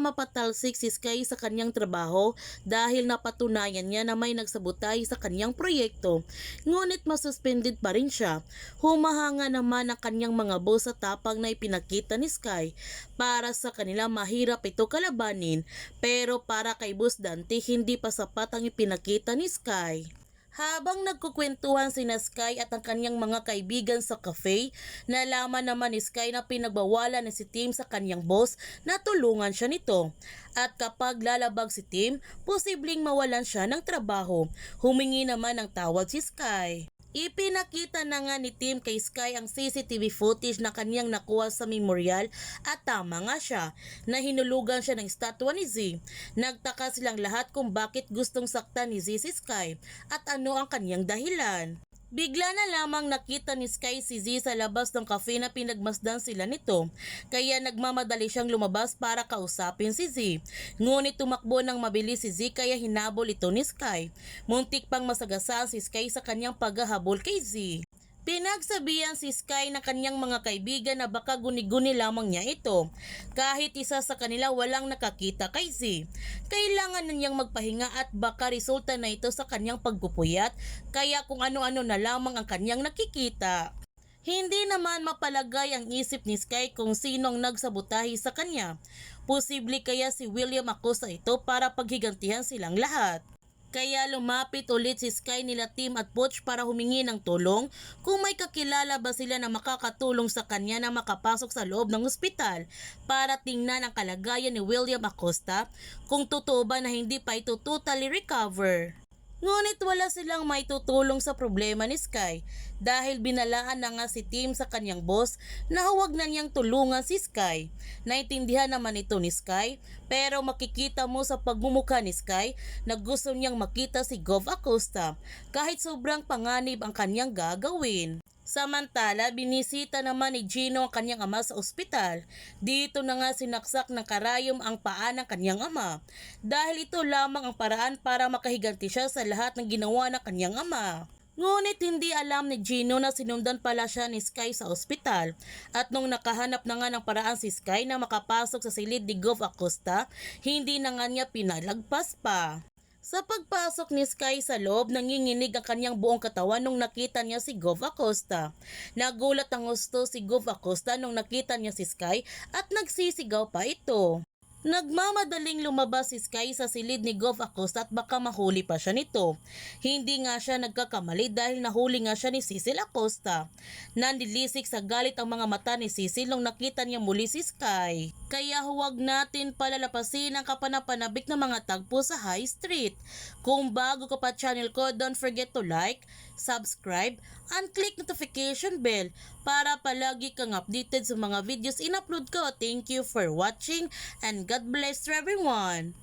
mapatalsik si Sky sa kanyang trabaho dahil napatunayan niya na may nagsabotay sa kanyang proyekto. Ngunit masuspended pa rin siya. Humahanga naman ang kanyang mga boss sa tapang na ipinakita ni Sky. Para sa kanila mahirap ito kalabanin pero para kay Boss Dante hindi pa sapat ang ipinakita ni Sky. Habang nagkukwentuhan si Sky at ang kanyang mga kaibigan sa cafe, nalaman naman ni Sky na pinagbawalan ni si Tim sa kanyang boss na tulungan siya nito. At kapag lalabag si Tim, posibleng mawalan siya ng trabaho. Humingi naman ng tawad si Sky. Ipinakita na nga ni Tim kay Sky ang CCTV footage na kanyang nakuha sa memorial at tama nga siya na hinulugan siya ng estatwa ni Z. Nagtaka silang lahat kung bakit gustong saktan ni Z si Sky at ano ang kanyang dahilan. Bigla na lamang nakita ni Sky si Z sa labas ng cafe na pinagmasdan sila nito. Kaya nagmamadali siyang lumabas para kausapin si Z. Ngunit tumakbo ng mabilis si Z kaya hinabol ito ni Sky. Muntik pang masagasaan si Sky sa kanyang paghahabol kay Z. Pinagsabihan si Sky ng kanyang mga kaibigan na baka guni-guni lamang niya ito. Kahit isa sa kanila walang nakakita kay Z. Kailangan na niyang magpahinga at baka resulta na ito sa kanyang pagpupuyat kaya kung ano-ano na lamang ang kanyang nakikita. Hindi naman mapalagay ang isip ni Sky kung sino ang nagsabotahe sa kanya. Posible kaya si William Acosta ito para paghigantihan silang lahat. Kaya lumapit ulit si Sky nila Tim at Butch para humingi ng tulong kung may kakilala ba sila na makakatulong sa kanya na makapasok sa loob ng ospital para tingnan ang kalagayan ni William Acosta kung totoo ba na hindi pa ito totally recover. Ngunit wala silang may tutulong sa problema ni Sky dahil binalaan na nga si Tim sa kanyang boss na huwag na niyang tulungan si Sky. Naintindihan naman ito ni Sky pero makikita mo sa pagmumukha ni Sky na gusto niyang makita si Gov Acosta kahit sobrang panganib ang kanyang gagawin. Samantala, binisita naman ni Gino ang kanyang ama sa ospital. Dito na nga sinaksak ng karayom ang paa ng kanyang ama. Dahil ito lamang ang paraan para makahiganti siya sa lahat ng ginawa ng kanyang ama. Ngunit hindi alam ni Gino na sinundan pala siya ni Sky sa ospital. At nung nakahanap na nga ng paraan si Sky na makapasok sa silid ni Gov Acosta, hindi na nga niya pinalagpas pa. Sa pagpasok ni Sky sa loob, nanginginig ang kanyang buong katawan nung nakita niya si Gov Acosta. Nagulat ang gusto si Gov Acosta nung nakita niya si Sky at nagsisigaw pa ito. Nagmamadaling lumabas si Sky sa silid ni Gov Acosta at baka mahuli pa siya nito. Hindi nga siya nagkakamali dahil nahuli nga siya ni Cecil Acosta. Nandilisik sa galit ang mga mata ni Cecil nung nakita niya muli si Sky. Kaya huwag natin palalapasin ang kapanapanabik na mga tagpo sa High Street. Kung bago ka pa channel ko, don't forget to like, subscribe, and click notification bell para palagi kang updated sa mga videos in-upload ko. Thank you for watching and God bless to everyone.